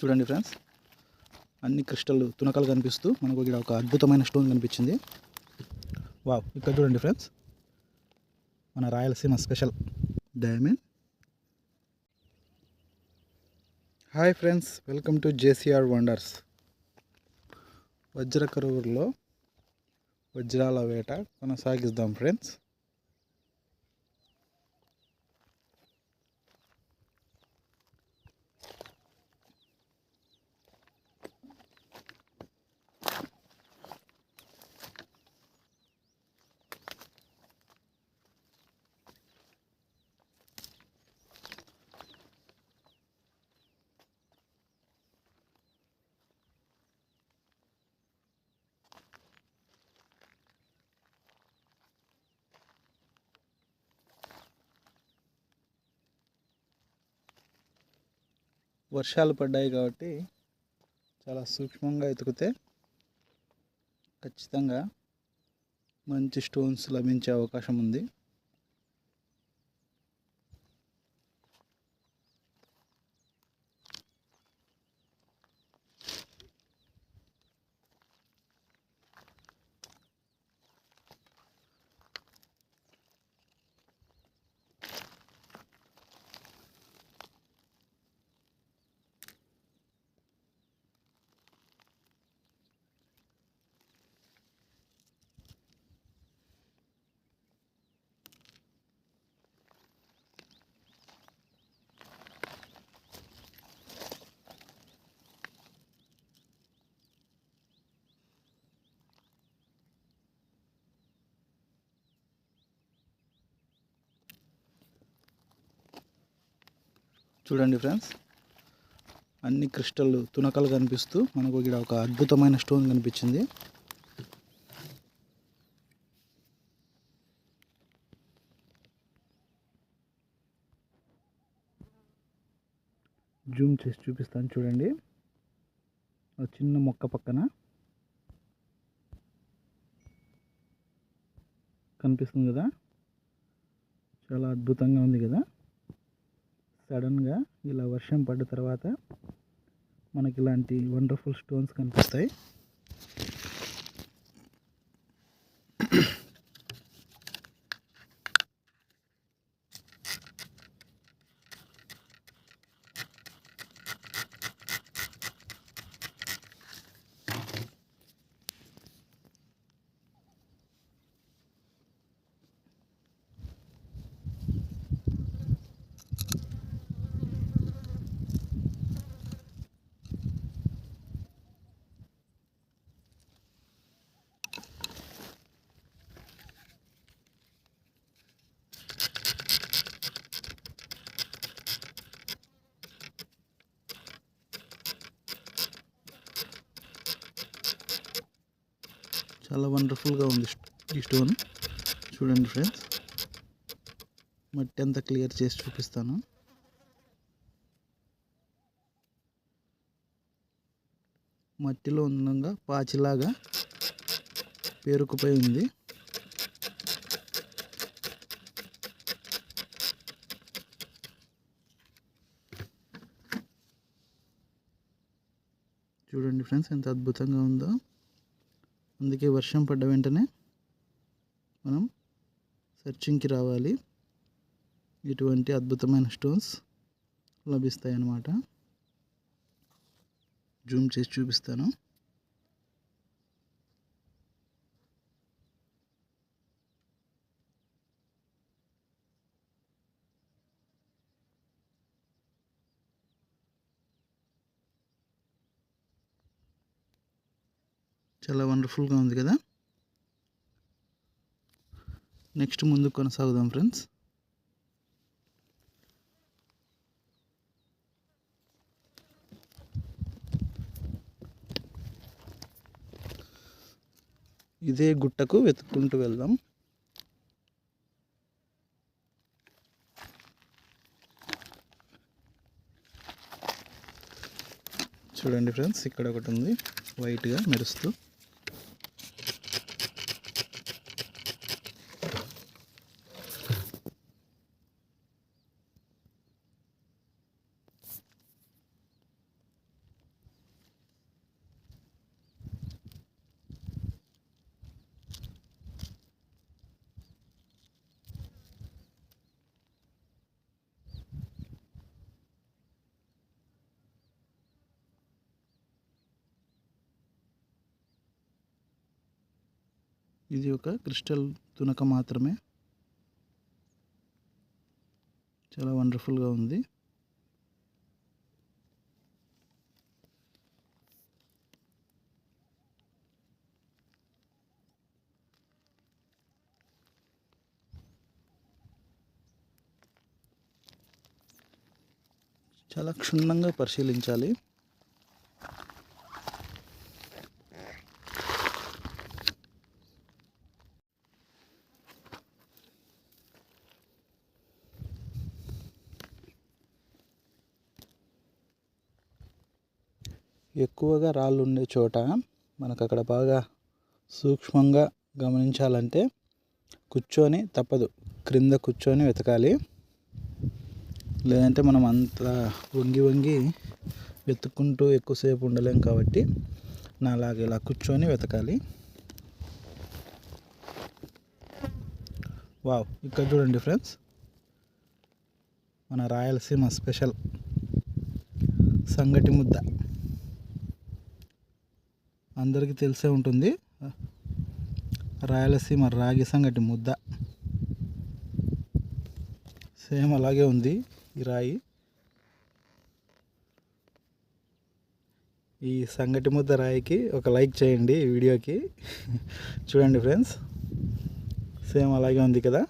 చూడండి ఫ్రెండ్స్. అన్ని క్రిస్టల్ తునకలు కనిపిస్తూ మనకు ఇక్కడ ఒక అద్భుతమైన స్టోన్ కనిపించింది. వావ్ ఇక్కడ చూడండి ఫ్రెండ్స్. మన Rayalaseema special diamond. Hi friends welcome to JCR wonders. వజ్రకరూరులో వజ్రాల వేట కొనసాగిద్దాం ఫ్రెండ్స్. వర్షాలు పడ్డాయి కాబట్టి చాలా సూక్ష్మంగా ఎతికితే ఖచ్చితంగా మంచి స్టోన్స్ లభించే అవకాశం ఉంది. చూడండి ఫ్రెండ్స్. అన్ని క్రిస్టల్ తునకలు కనిపిస్తూ మనకు ఇక్కడ ఒక అద్భుతమైన స్టోన్ కనిపించింది. జూమ్ చేసి చూపిస్తాను చూడండి. ఆ చిన్న మొక్క పక్కన కనిపిస్తుంది కదా. చాలా అద్భుతంగా ఉంది కదా. సడన్గా ఇలా వర్షం పడ్డ తర్వాత మనకి ఇలాంటి వండర్ఫుల్ స్టోన్స్ కనిపిస్తాయి. చాలా వండర్ఫుల్గా ఉంది ఈ స్టోన్ చూడండి ఫ్రెండ్స్ మట్టి అంతా క్లియర్ చేసి చూపిస్తాను. మట్టిలో ఉండగా పాచిలాగా పేరుకుపోయి ఉంది. చూడండి ఫ్రెండ్స్ ఎంత అద్భుతంగా ఉందో. అందుకే వర్షం పడ్డ వెంటనే మనం సెర్చింగ్కి రావాలి. ఇటువంటి అద్భుతమైన స్టోన్స్ లభిస్తాయి అన్నమాట జూమ్ చేసి చూపిస్తాను. చాలా వండర్ఫుల్గా ఉంది కదా. నెక్స్ట్ ముందుకు కొనసాగుదాం ఫ్రెండ్స్ ఇదే గుట్టకు వెతుక్కుంటూ వెళ్దాం. చూడండి ఫ్రెండ్స్ ఇక్కడ ఒకటి ఉంది. వైట్గా మెరుస్తూ. ఇది ఒక క్రిస్టల్ తునక మాత్రమే. చాలా వండర్ఫుల్గా ఉంది. చాలా క్షుణ్ణంగా పరిశీలించాలి. ఎక్కువగా రాళ్ళు ఉండే చోట మనకు అక్కడ బాగా సూక్ష్మంగా గమనించాలంటే కూర్చొని తప్పదు. క్రింద కూర్చొని వెతకాలి. లేదంటే మనం అంత వంగి వంగి వెతుక్కుంటూ ఎక్కువసేపు ఉండలేం కాబట్టి నాలాగే ఇలా కూర్చొని వెతకాలి. వావ్ ఇక్కడ చూడండి ఫ్రెండ్స్. మన రాయలసీమ స్పెషల్ సంగటి ముద్ద. అందరికీ తెలిసే ఉంటుంది. రాయలసీమ రాగి సంగటి ముద్ద. సేమ్ అలాగే ఉంది ఈ రాయి. ఈ సంగటి ముద్ద రాయికి ఒక లైక్ చేయండి ఈ వీడియోకి. చూడండి ఫ్రెండ్స్. సేమ్ అలాగే ఉంది కదా.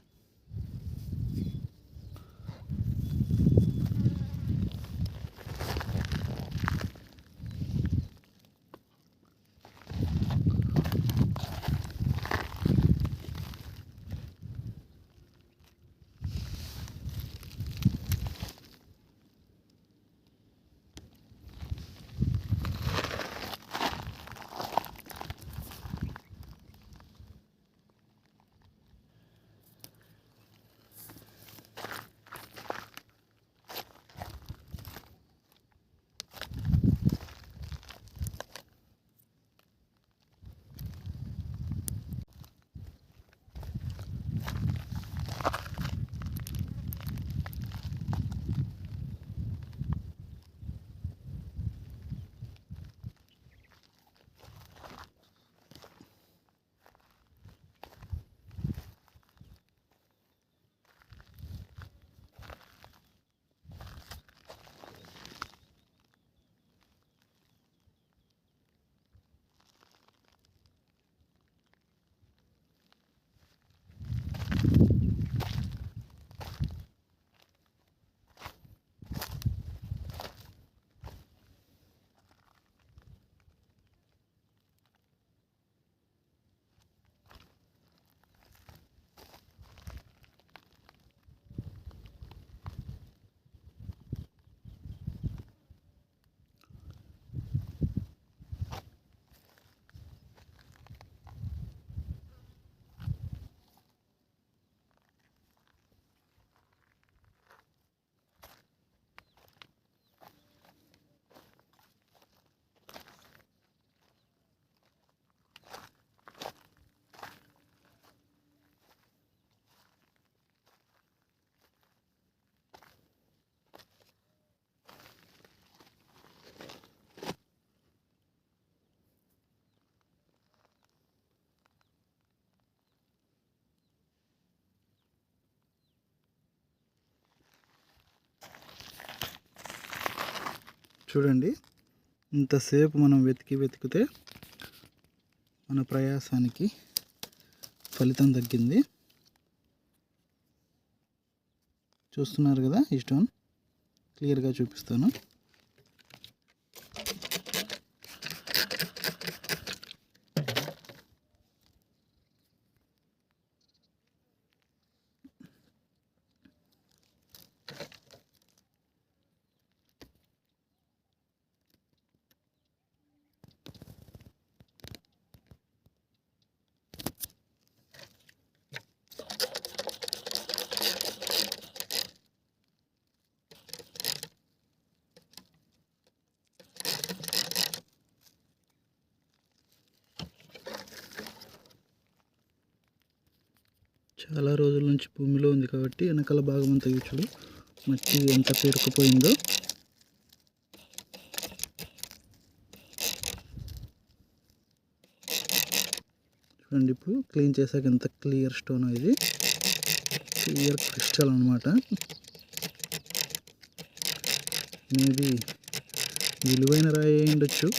చూడండి. ఇంతసేపు మనం వెతికి వెతికితే మన ప్రయాసానికి ఫలితం తగ్గింది. చూస్తున్నారు కదా ఈ స్టోన్. క్లియర్గా చూపిస్తాను. చాలా రోజుల నుంచి భూమిలో ఉంది కాబట్టి వెనకాల భాగం అంతా చూడు. మట్టి ఎంత పేరుకుపోయిందో. చూడండి ఇప్పుడు క్లీన్ చేశాక ఎంత క్లియర్ స్టోన్ ఇది. క్లియర్ క్రిస్టల్ అనమాట మేబీ విలువైన రాయి ఉండొచ్చు.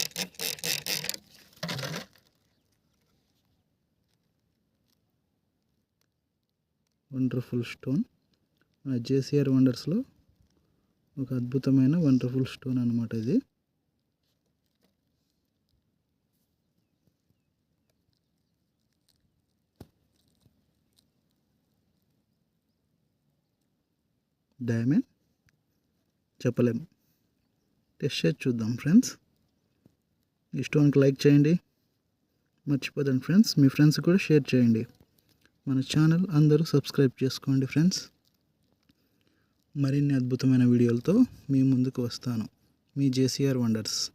Wonderful stone. మన జేసీఆర్ వండర్స్లో ఒక అద్భుతమైన వండర్ఫుల్ స్టోన్ అనమాట ఇది. డైమండ్. చెప్పలేం. టెస్ట్ చేసి చూద్దాం ఫ్రెండ్స్. ఈ స్టోన్కి లైక్ చేయండి. మర్చిపోదండి ఫ్రెండ్స్. మీ ఫ్రెండ్స్ కూడా షేర్ చేయండి. మన ఛానల్ అందరూ సబ్స్క్రైబ్ చేసుకోండి ఫ్రెండ్స్. మరిన్ని అద్భుతమైన వీడియోలతో మీ ముందుకు వస్తాను. మీ జేసీఆర్ వండర్స్.